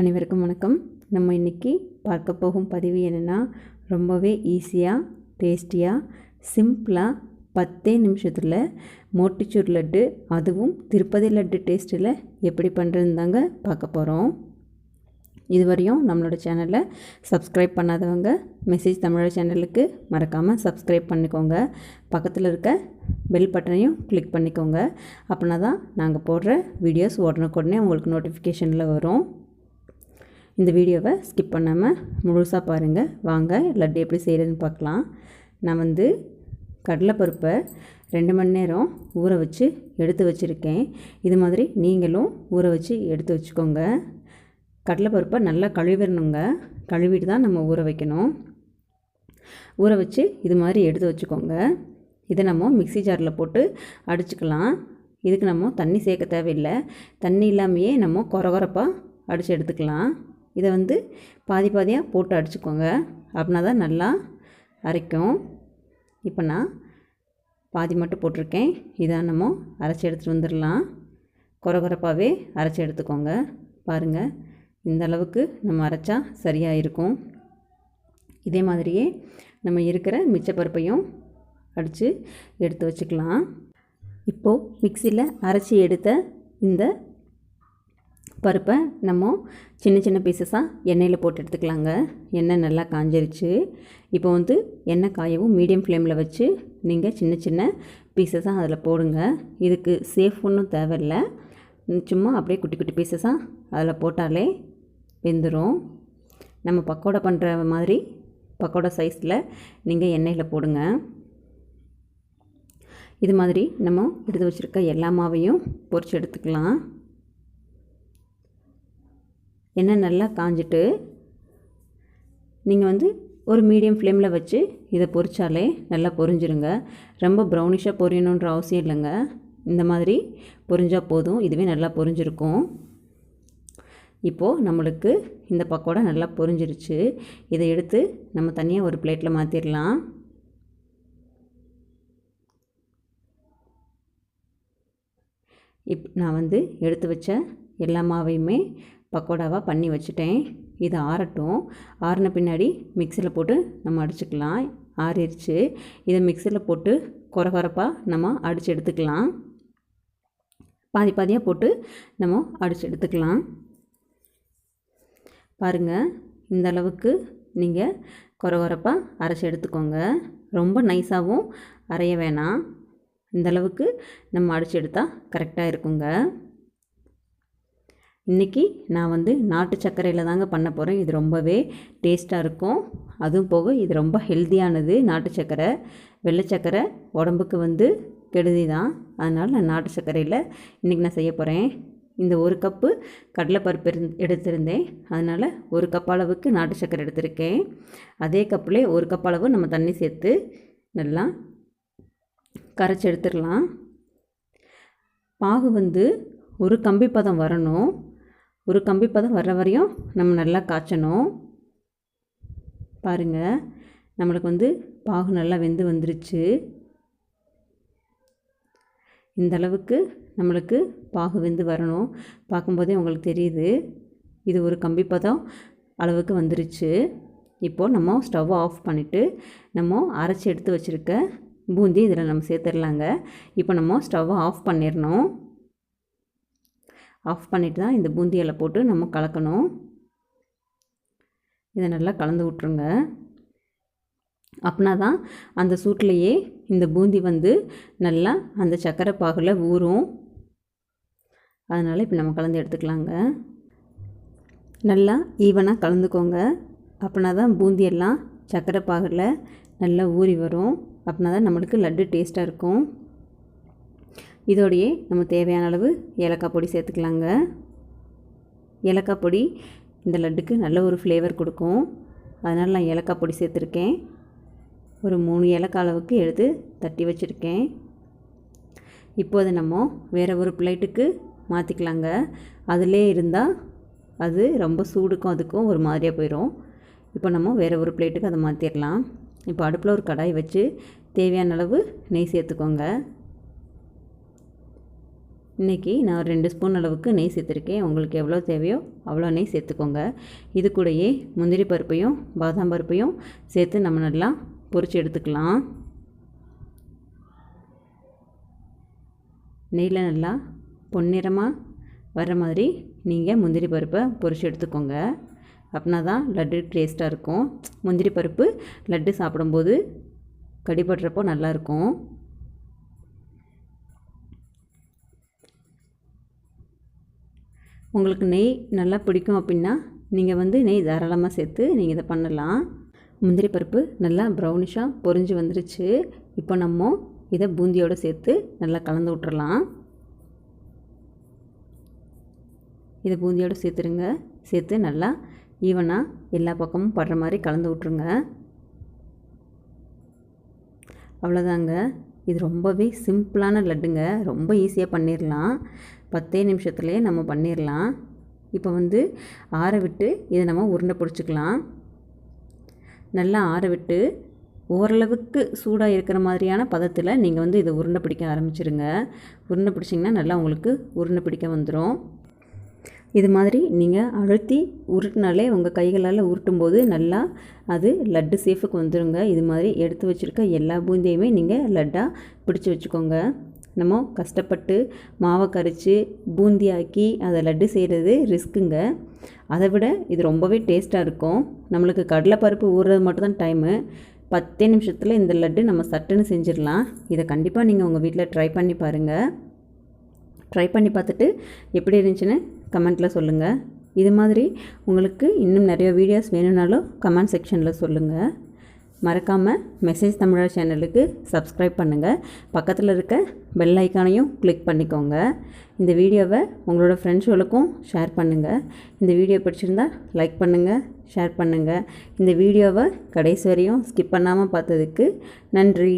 அனைவருக்கும் வணக்கம். நம்ம இன்றைக்கி பார்க்க போகும் பதிவு என்னென்னா ரொம்பவே ஈஸியாக டேஸ்டியாக சிம்பிளாக பத்தே நிமிஷத்தில் மோட்டிச்சூர் லட்டு அதுவும் திருப்பதி லட்டு டேஸ்ட்டில் எப்படி பண்ணுறதுன்னு தாங்க பார்க்க போகிறோம் இதுவரையும் நம்மளோட சேனலை சப்ஸ்கிரைப் பண்ணாதவங்க மெசேஜ் தமிழர் சேனலுக்கு மறக்காமல் சப்ஸ்கிரைப் பண்ணிக்கோங்க. பக்கத்தில் இருக்க பெல் பட்டனையும் கிளிக் பண்ணிக்கோங்க. அப்படின்னா தான் நாங்கள் போடுற வீடியோஸ் உடனுக்குடனே உங்களுக்கு நோட்டிஃபிகேஷனில் வரும். இந்த வீடியோவை ஸ்கிப் பண்ணாமல் முழுசாக பாருங்கள் வாங்க லட்டு எப்படி செய்கிறதுன்னு பார்க்கலாம். நான் வந்து கடலைப்பருப்பை ரெண்டு மணி நேரம் ஊற வச்சு எடுத்து வச்சுருக்கேன். இது மாதிரி நீங்களும் ஊற வச்சு எடுத்து வச்சுக்கோங்க. கடலைப்பருப்பை நல்லா கழுவிடணுங்க. கழுவிட்டு தான் நம்ம ஊற வைக்கணும். ஊற வச்சு இது மாதிரி எடுத்து வச்சுக்கோங்க. இதை நம்ம மிக்சி ஜாரில் போட்டு அடிச்சுக்கலாம். இதுக்கு நம்ம தண்ணி சேர்க்க தேவையில்லை. தண்ணி இல்லாமையே நம்ம கொரகொரப்பாக அடித்து எடுத்துக்கலாம். இதை வந்து பாதி பாதியாக போட்டு அடிச்சுக்கோங்க. அப்படின்னா தான் நல்லா அரைக்கும். இப்போ நான் பாதி மட்டும் போட்டிருக்கேன். இதான் நம்ம அரைச்சி எடுத்துகிட்டு வந்துடலாம். குறகுறப்பாகவே அரைச்சி எடுத்துக்கோங்க. பாருங்கள் இந்த அளவுக்கு நம்ம அரைச்சா சரியாக இருக்கும். இதே மாதிரியே நம்ம இருக்கிற மிச்ச பருப்பையும் அடித்து எடுத்து வச்சுக்கலாம். இப்போது மிக்சியில் அரைச்சி எடுத்த இந்த பருப்பை நம்ம சின்ன சின்ன பீசஸாக எண்ணெயில் போட்டு எடுத்துக்கலாங்க. எண்ணெய் நல்லா காஞ்சிருச்சு. இப்போ வந்து எண்ணெய் காயவும் மீடியம் ஃப்ளேமில் வச்சு நீங்கள் சின்ன சின்ன பீசஸாக அதில் போடுங்க. இதுக்கு சேஃப் ஒன்றும் தேவையில்லை. சும்மா அப்படியே குட்டி குட்டி பீசஸாக அதில் போட்டாலே வெந்துடும் நம்ம பக்கோடா பண்ணுற மாதிரி பக்கோடா சைஸில் நீங்கள் எண்ணெயில் போடுங்க. இது மாதிரி நம்ம எடுத்து வச்சுருக்க எல்லா மாவையும் பொறிச்சு எடுத்துக்கலாம். எண்ணெய் நல்லா காஞ்சிட்டு நீங்கள் வந்து ஒரு மீடியம் ஃப்ளேமில் வச்சு இதை பொரிச்சாலே நல்லா பொரிஞ்சிருங்க. ரொம்ப ப்ரௌனிஷாக பொரியணுன்ற அவசியம் இல்லைங்க. இந்த மாதிரி பொரிஞ்சால் போதும். இதுவே நல்லா பொரிஞ்சிருக்கும். இப்போது நம்மளுக்கு இந்த பக்கோடா நல்லா பொரிஞ்சிருச்சு. இதை எடுத்து நம்ம தனியாக ஒரு பிளேட்டில் மாற்றிடலாம் இப் நான் வந்து எடுத்து வச்ச எல்லா மாவையுமே பக்கோடாவாக பண்ணி வச்சுட்டேன். இது ஆறட்டும். ஆறின பின்னாடி மிக்சியில் போட்டு நம்ம அடிச்சுக்கலாம். ஆறிடுச்சு இதை மிக்சியில் போட்டு குறகுறப்பாக நம்ம அடித்து எடுத்துக்கலாம். பாதி பாதியாக போட்டு நம்ம அடித்து எடுத்துக்கலாம். பாருங்கள் இந்த அளவுக்கு நீங்கள் குறகுறப்பாக அரைச்சி எடுத்துக்கோங்க. ரொம்ப நைஸாகவும் அரைய வேணாம். இந்தளவுக்கு நம்ம அடித்து எடுத்தால் கரெக்டாக இருக்குங்க. இன்றைக்கி நான் வந்து நாட்டு சர்க்கரையில் தாங்க பண்ண போகிறேன் இது ரொம்பவே டேஸ்ட்டாக இருக்கும். அதுவும் போக இது ரொம்ப ஹெல்த்தியானது நாட்டு சர்க்கரை. வெள்ளை சர்க்கரை உடம்புக்கு வந்து கெடுதி தான் அதனால் நான் நாட்டு சர்க்கரையில் இன்றைக்கி நான் செய்ய போகிறேன் இந்த ஒரு கப்பு கடலைப்பருப்பு இருந்து எடுத்திருந்தேன். அதனால் ஒரு கப் அளவுக்கு நாட்டு சர்க்கரை எடுத்திருக்கேன். அதே கப்புலேயே ஒரு கப் அளவு நம்ம தண்ணி சேர்த்து நல்லா கரைச்சி எடுத்துடலாம். பாகு வந்து ஒரு கம்பி பதம் வரணும். ஒரு கம்பி பதம் வர்ற வரையும் நம்ம நல்லா காய்ச்சணும். பாருங்கள் நம்மளுக்கு வந்து பாகு நல்லா வெந்து வந்துருச்சு. இந்த அளவுக்கு நம்மளுக்கு பாகு வெந்து வரணும். பார்க்கும்போதே உங்களுக்கு தெரியுது இது ஒரு கம்பி பதம் அளவுக்கு வந்துருச்சு. இப்போது நம்ம ஸ்டவ் ஆஃப் பண்ணிவிட்டு நம்ம அரைச்சி எடுத்து வச்சுருக்க பூந்தி இதில் நம்ம சேர்த்துடலாங்க. இப்போ நம்ம ஸ்டவ்வை ஆஃப் பண்ணிடணும். ஆஃப் பண்ணிவிட்டு தான் இந்த பூந்தியில் போட்டு நம்ம கலக்கணும். இதை நல்லா கலந்து விட்ருங்க அப்படின்னா தான் அந்த சூட்லேயே இந்த பூந்தி வந்து நல்லா அந்த சக்கரை பாகில் ஊறும். அதனால் இப்போ நம்ம கலந்து எடுத்துக்கலாங்க. நல்லா ஈவனாக கலந்துக்கோங்க. அப்படின்னா தான் பூந்தியெல்லாம் சக்கரை பாகில் நல்லா ஊறி வரும். அப்படின்னா தான் நம்மளுக்கு லட்டு டேஸ்ட்டாக இருக்கும். இதோடையே நம்ம தேவையான அளவு ஏலக்காய் பொடி சேர்த்துக்கலாங்க. ஏலக்காய் பொடி இந்த லட்டுக்கு நல்ல ஒரு ஃப்ளேவர் கொடுக்கும். அதனால் நான் ஏலக்காய் பொடி சேர்த்துருக்கேன். ஒரு மூணு ஏலக்காய் அளவுக்கு எடுத்து தட்டி வச்சுருக்கேன். இப்போது நம்ம வேறு ஒரு பிளேட்டுக்கு மாற்றிக்கலாங்க அதிலே இருந்தால் அது ரொம்ப சூடுக்கும் அதுக்கும் ஒரு மாதிரியாக போயிடும் இப்போ நம்ம வேறு ஒரு பிளேட்டுக்கு அதை மாற்றிடலாம் இப்போ அடுப்பில் ஒரு கடாய் வச்சு தேவையான அளவு நெய் சேர்த்துக்கோங்க. இன்றைக்கி நான் ரெண்டு ஸ்பூன் அளவுக்கு நெய் சேர்த்துருக்கேன். உங்களுக்கு எவ்வளோ தேவையோ அவ்வளோ நெய் சேர்த்துக்கோங்க. இது கூடயே முந்திரி பருப்பையும் பாதாம் பருப்பையும் சேர்த்து நம்ம நல்லா பொரித்து எடுத்துக்கலாம். நெய்யில் நல்லா பொன்னிறமாக வர மாதிரி நீங்கள் முந்திரி பருப்பை பொரிச்சு எடுத்துக்கோங்க. அப்படின்னா தான் லட்டு டேஸ்ட்டாக இருக்கும். முந்திரி பருப்பு லட்டு சாப்பிடும்போது கடிபடுறப்போ நல்லாயிருக்கும் உங்களுக்கு நெய் நல்லா பிடிக்கும் அப்படின்னா நீங்கள் வந்து நெய் தாராளமாக சேர்த்து நீங்கள் இதை பண்ணலாம். முந்திரி பருப்பு நல்லா ப்ரௌனிஷாக பொறிஞ்சு வந்துருச்சு. இப்போ நம்ம இதை பூந்தியோடு சேர்த்து நல்லா கலந்து விட்டுறலாம். இதை பூந்தியோடு சேர்த்துருங்க. சேர்த்து நல்லா ஈவனாக எல்லா பக்கமும் படுற மாதிரி கலந்து விட்ருங்க அவ்வளோதாங்க இது ரொம்பவே சிம்பிளான லட்டுங்க. ரொம்ப ஈஸியாக பண்ணிடலாம் பத்தே நிமிஷத்துலேயே நம்ம பண்ணிடலாம் இப்போ வந்து ஆற விட்டு இதை நம்ம உருண்டை பிடிச்சிக்கலாம். நல்லா ஆற விட்டு ஓரளவுக்கு சூடாக இருக்கிற மாதிரியான பதத்தில் நீங்கள் வந்து இதை உருண்டை பிடிக்க ஆரம்பிச்சிருங்க. உருண்டை பிடிச்சிங்கன்னா நல்லா உங்களுக்கு உருண்டை பிடிக்க வந்துடும் இது மாதிரி நீங்கள் அழுத்தி உருட்டினாலே உங்கள் கைகளால் உருட்டும்போது நல்லா அது லட்டு சேஃபுக்கு வந்துடுங்க இது மாதிரி எடுத்து வச்சுருக்க எல்லா பூந்தியுமே நீங்கள் லட்டாக பிடிச்சி வச்சுக்கோங்க. நம்ம கஷ்டப்பட்டு மாவை கரைச்சி பூந்தியாக்கி அதை லட்டு செய்கிறது ரிஸ்க்குங்க அதை விட இது ரொம்பவே டேஸ்ட்டாக இருக்கும். நம்மளுக்கு கடலைப்பருப்பு ஊறுறது மட்டும்தான் டைமு பத்தே நிமிஷத்தில் இந்த லட்டு நம்ம சட்டுன்னு செஞ்சிடலாம். இதை கண்டிப்பாக நீங்கள் உங்கள் வீட்டில் ட்ரை பண்ணி பாருங்கள் ட்ரை பண்ணி பார்த்துட்டு எப்படி இருந்துச்சுன்னு கமெண்ட்டில் சொல்லுங்கள் இது மாதிரி உங்களுக்கு இன்னும் நிறைய வீடியோஸ் வேணும்னாலும் கமெண்ட் செக்ஷனில் சொல்லுங்கள் மறக்காமல் மெசேஜ் தமிழா சேனலுக்கு சப்ஸ்கிரைப் பண்ணுங்கள் பக்கத்தில் இருக்க பெல் ஐக்கானையும் கிளிக் பண்ணிக்கோங்க. இந்த வீடியோவை உங்களோட ஃப்ரெண்ட்ஸுகளுக்கும் ஷேர் பண்ணுங்கள் இந்த வீடியோ பிடிச்சிருந்தா லைக் பண்ணுங்கள் ஷேர் பண்ணுங்கள் இந்த வீடியோவை கடைசி வரையும் ஸ்கிப் பண்ணாமல் பார்த்ததுக்கு நன்றி.